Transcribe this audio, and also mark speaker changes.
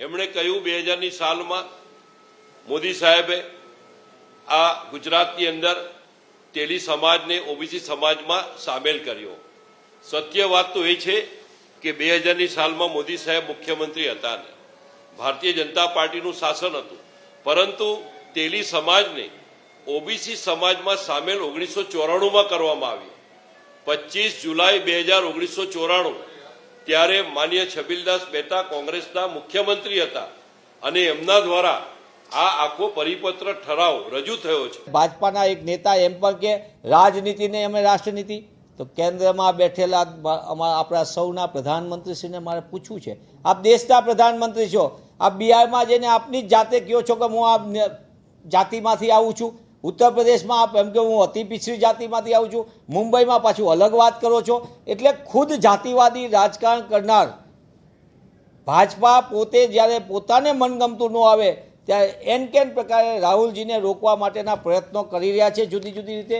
Speaker 1: એમણે કહ્યું બે હજારની સાલમાં મોદી સાહેબે આ ગુજરાતની અંદર તેલી સમાજને ઓબીસી સમાજમાં સામેલ કર્યો. સત્ય વાત તો એ છે કે બે હજારની સાલમાં મોદી સાહેબ મુખ્યમંત્રી હતા ને. ભારતીય જનતા પાર્ટીનું શાસન હતું. પરંતુ તેલી સમાજને ઓબીસી સમાજમાં સામેલ ઓગણીસો ચોરાણુંમાં કરવામાં આવ્યું. પચીસ જુલાઈ બે હજાર ઓગણીસો ચોરાણું ત્યારે માન્ય છબીલદાસ મહેતા કોંગ્રેસના મુખ્યમંત્રી હતા અને એમના દ્વારા આ આખો પરિપત્ર ઠરાવ રજૂ થયો છે.
Speaker 2: ભાજપાના એક નેતા એમ પણ કે, રાજનીતિને અમે રાષ્ટ્રનીતિ. તો કેન્દ્રમાં બેઠેલા આપણા સૌના પ્રધાનમંત્રીશ્રીને મારે પૂછવું છે. આપ દેશના પ્રધાનમંત્રી છો. આપ બિહારમાં જઈને આપની જ જાતે કહો છો કે હું આ જાતિમાંથી આવું છું. ઉત્તર પ્રદેશમાં આપ એમ કે હું અતિ પિછડી જાતિમાંથી આવું છું, મુંબઈમાં પાછું અલગ વાત કરો છો, એટલે ખુદ જાતિવાદી રાજકારણ કરનાર ભાજપા પોતે જ્યારે પોતાને મનગમતું ન આવે, ત્યારે એન કેન પ્રકારે રાહુલજીને રોકવા માટેના પ્રયત્નો કરી રહ્યા છે જુદી જુદી રીતે.